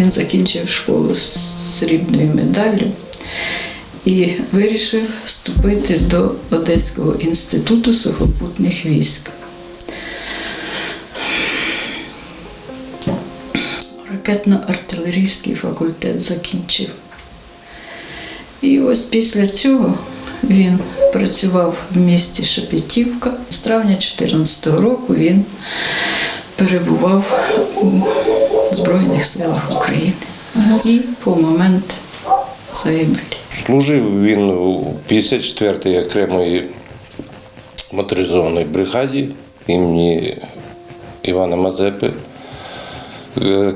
він закінчив школу з срібною медаллю і вирішив вступити до Одеського інституту сухопутних військ. Ракетно-артилерійський факультет закінчив. І ось після цього він працював в місті Шепетівка. З травня 2014 року він перебував у Збройних силах України. І по момент загибелі. Служив він у 54-й окремої моторизованій бригаді імені Івана Мазепи. Е,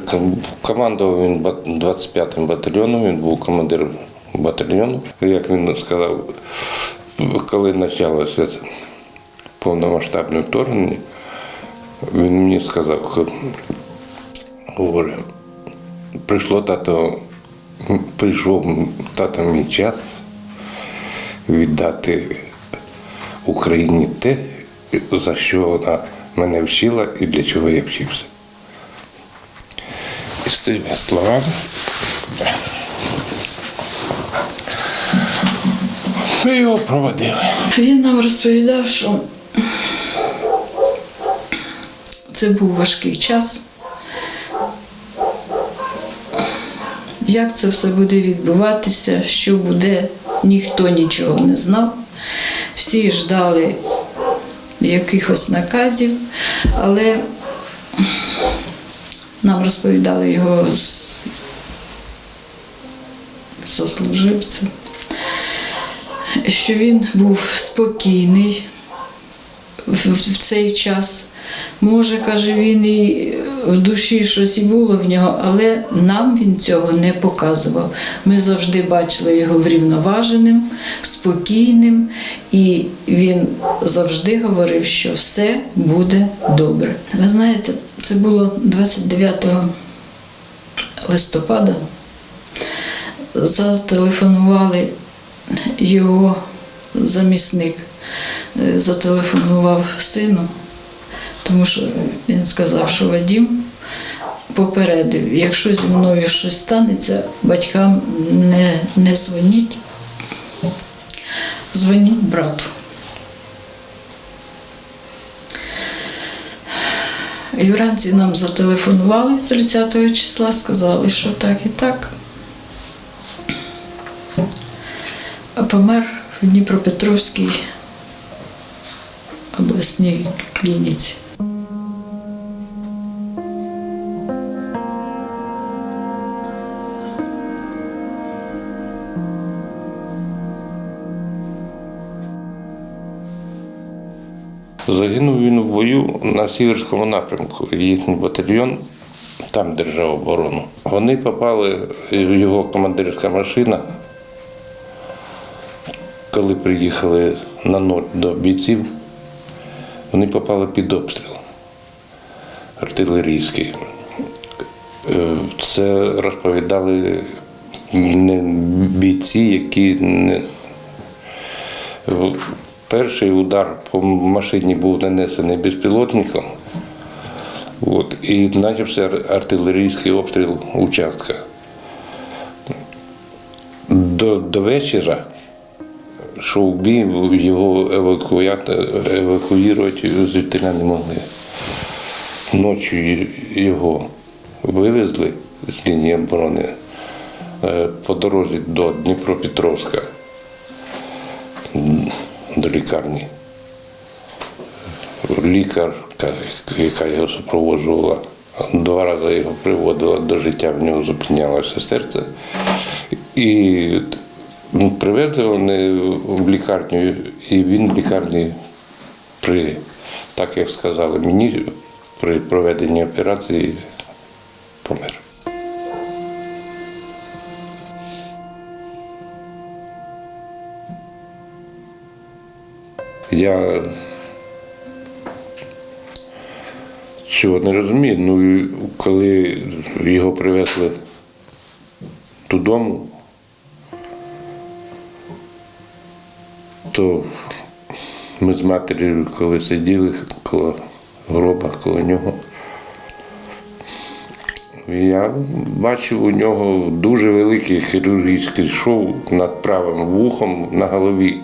Командував він 25-м батальйоном, він був командиром батальйону. Як він сказав, коли почалося повномасштабне вторгнення, він мені сказав, що, говорить, прийшло тато, прийшов тато мій час віддати Україні те, за що вона мене вчила і для чого я вчився. І з цими словами ми його проводили. Він нам розповідав, що це був важкий час. Як це все буде відбуватися, що буде, ніхто нічого не знав. Всі ждали якихось наказів, але нам розповідали його з що він був спокійний в цей час. Може, каже, він і в душі щось і було в нього, але нам він цього не показував. Ми завжди бачили його врівноваженим, спокійним, і він завжди говорив, що все буде добре. Ви знаєте, це було 29 листопада. Зателефонували його замісник е, зателефонував сину, тому що він сказав, що Вадім попередив, якщо зі мною щось станеться, батькам не, не дзвоніть, дзвоніть брату. І вранці нам зателефонували 30 числа, сказали, що так і так. А помер в Дніпропетровській обласній клініці. Загинув він в бою на Сіверському напрямку. Їхній батальйон там держав оборону. Вони попали, його командирська машина, коли приїхали на ноль до бійців, вони попали під обстріл артилерійський. Е, Це розповідали бійці, які не, Перший удар по машині був нанесений безпілотником, от, і почався артилерійський обстріл участка. До, до вечора йшов бій, його евакуювати звідти не могли. Ночі його вивезли з лінії оборони е, по дорозі до Дніпропетровська лікарні. Лікарка, яка його супроводжувала, два рази його приводила до життя, в нього зупинялося серце. І привезли вони в лікарню, і він в лікарні при, так як сказали мені, при проведенні операції помер. Я цього не розумію. Ну, коли його привезли додому, то ми з матір'ю, коли сиділи коло гроба, коло нього, Я бачив у нього дуже великий хірургічний шов над правим вухом на голові.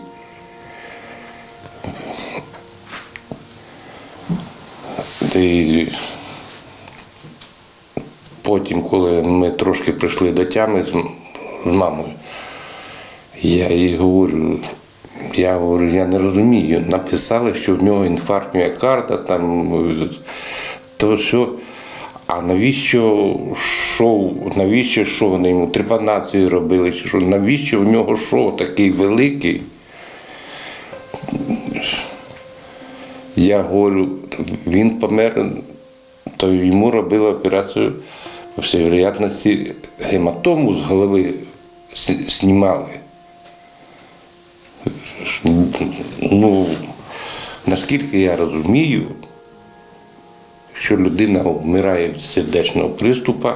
І потім, коли ми трошки прийшли до тями з, мамою, я їй говорю, я говорю, я не розумію. Написали, що в нього інфаркт міокарда, там то все. А навіщо шоу, навіщо що вони йому трепанацію робили? Що? Навіщо в нього шоу такий великий? Я говорю, він помер, то йому робили операцію, по всій вероятності, гематому з голови знімали. Ну, наскільки я розумію, якщо людина вмирає від сердечного приступу,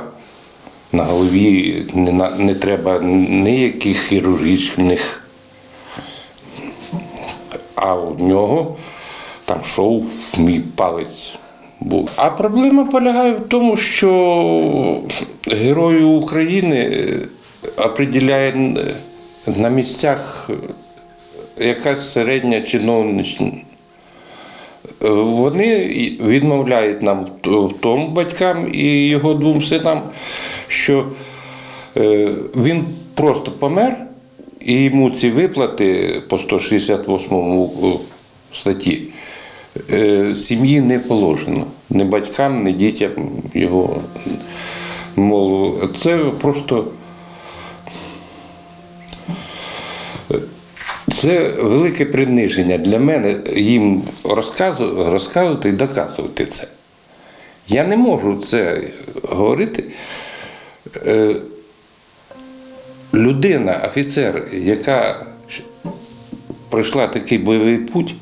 на голові не, не треба ніяких хірургічних, а у нього там шов мій палець був. А проблема полягає в тому, що герою України определяє на місцях якась середня чиновнична. Вони відмовляють нам тому батькам і його двом синам, що е, він просто помер, і йому ці виплати по 168 статті е, сім'ї не положено. Ні батькам, ні дітям його. Мов, це просто. Це велике приниження для мене їм розказу- розказувати і доказувати це. Я не можу це говорити. Е, Людина, офіцер, яка пройшла такий бойовий путь,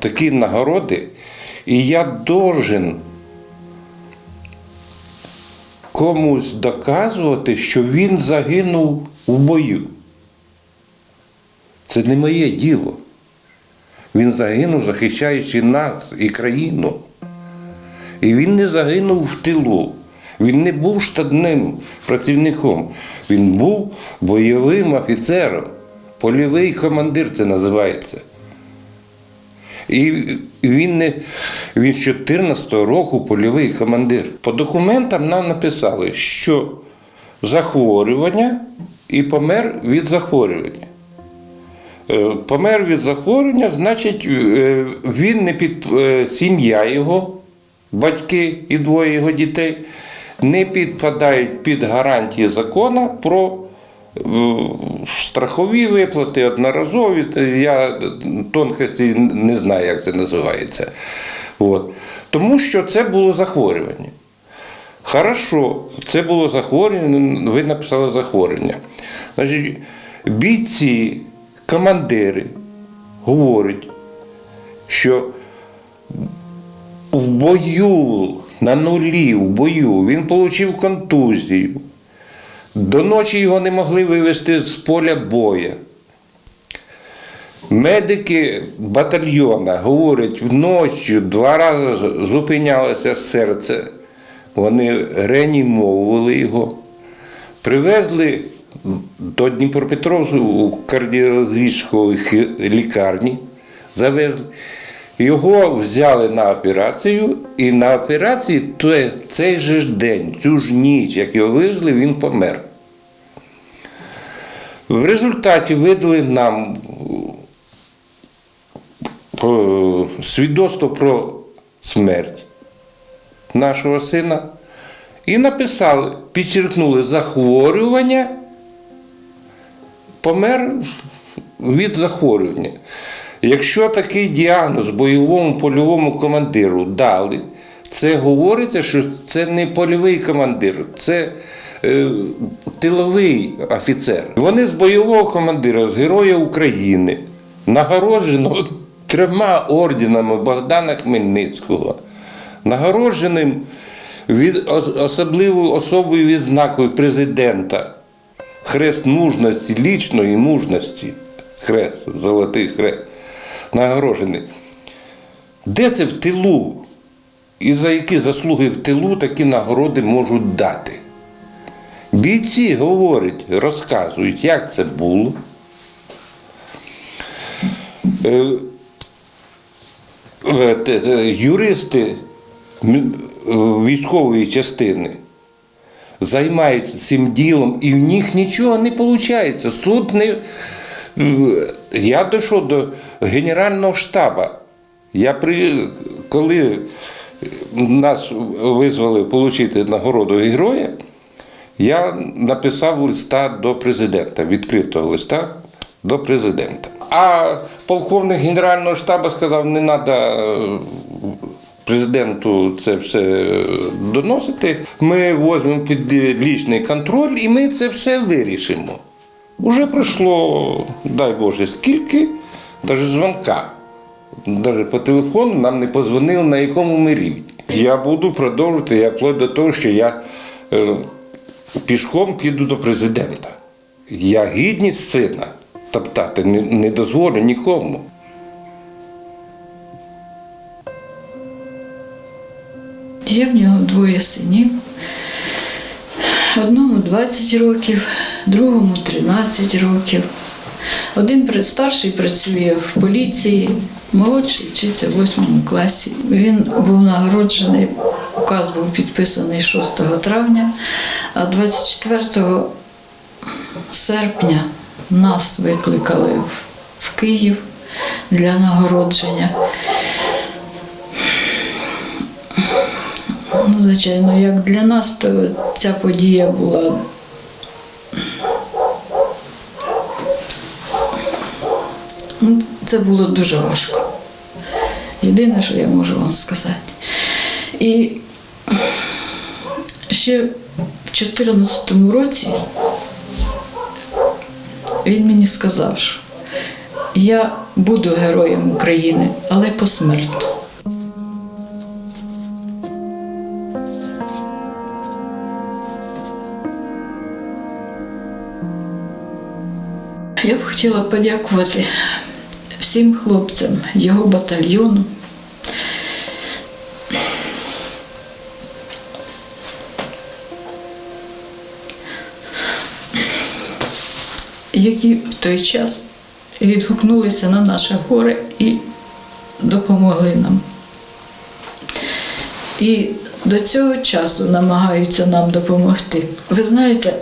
такі нагороди, і я должен комусь доказувати, що він загинув у бою. Це не моє діло. Він загинув, захищаючи нас і країну. І він не загинув в тилу. Він не був штатним працівником. Він був бойовим офіцером. Польовий командир це називається. І він не він з 14-го року польовий командир. По документам нам написали, що захворювання і помер від захворювання. Е, Помер від захворювання, значить, е, він не під е, сім'я його, батьки і двоє його дітей не підпадають під гарантії закону про страхові виплати, одноразові. Я тонкості не знаю, як це називається. От. Тому що це було захворювання. Хорошо, це було захворювання, ви написали захворювання. Значить, бійці, командири говорять, що в бою, на нулі, в бою, він отримав контузію. До ночі його не могли вивезти з поля боя. Медики батальйона говорять, вночі два рази зупинялося серце. Вони реанімовували його, привезли до Дніпропетровську кардіологічної лікарні, завезли. Його взяли на операцію, і на операції той- цей же день, цю ж ніч, як його вивезли, він помер. В результаті видали нам е, свідоцтво про смерть нашого сина і написали, підчеркнули захворювання, помер від захворювання. Якщо такий діагноз бойовому польовому командиру дали, це говориться, що це не польовий командир, це е, тиловий офіцер. Вони з бойового командира, з Героя України, нагороджено трьома орденами Богдана Хмельницького, нагородженим від особливою особою відзнакою президента. Хрест мужності, лічної мужності. Хрест, золотий хрест. Нагороджений. Де це в тилу? і за які заслуги в тилу такі нагороди можуть дати. Бійці говорять, розказують, як це було. Е, е, те, Юристи е, військової частини займаються цим ділом, і в них нічого не виходить. Суд не. Я дійшов до Генерального штабу. Я при... Коли нас визвали отримати нагороду героя, я написав листа до президента, відкритого листа до президента. А полковник Генерального штабу сказав, не треба президенту це все доносити. Ми візьмемо під лічний контроль і ми це все вирішимо. Уже пройшло, дай Боже, скільки, навіть дзвонка. Навіть по телефону нам не позвонили, на якому ми рівні. Я буду продовжувати, я вплоть до того, що я е, пішком піду до президента. Я гідність сина топтати не, не дозволю нікому. Є в нього двоє синів. Одному 20 років, другому 13 років. Один старший працює в поліції, молодший вчиться в 8 класі. Він був нагороджений, указ був підписаний 6 травня, а 24 серпня нас викликали в- Київ для нагородження. Звичайно, як для нас, то ця подія була. Ну, це було дуже важко. Єдине, що я можу вам сказати. І ще в 2014 році він мені сказав, що я буду героєм України, але посмертно. Я б хотіла подякувати всім хлопцям його батальйону. Які в той час відгукнулися на наше горе і допомогли нам. І до цього часу намагаються нам допомогти. Ви знаєте,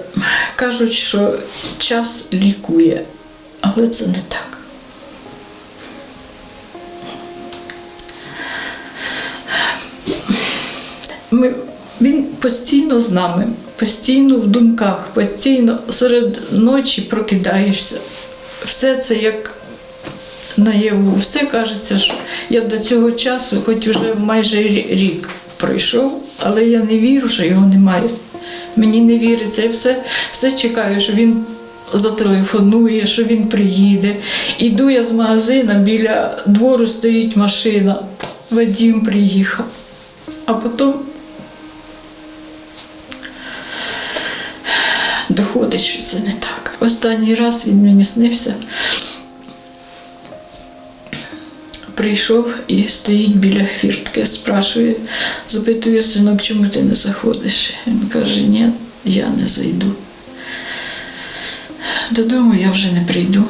кажуть, що час лікує, але це не так. Ми, він постійно з нами, постійно в думках, постійно серед ночі прокидаєшся. Все це як наяву. Все кажеться, що я до цього часу, хоч вже майже рік пройшов, але я не вірю, що його немає. Мені не віриться. Я все, все чекаю, що він зателефонує, що він приїде. Іду я з магазина, біля двору стоїть машина. Вадім приїхав. А потім доходить, що це не так. Останній раз він мені снився. Прийшов і стоїть біля фіртки, спрашує, запитує синок, чому ти не заходиш? Він каже, ні, я не зайду. Додому я вже не прийду.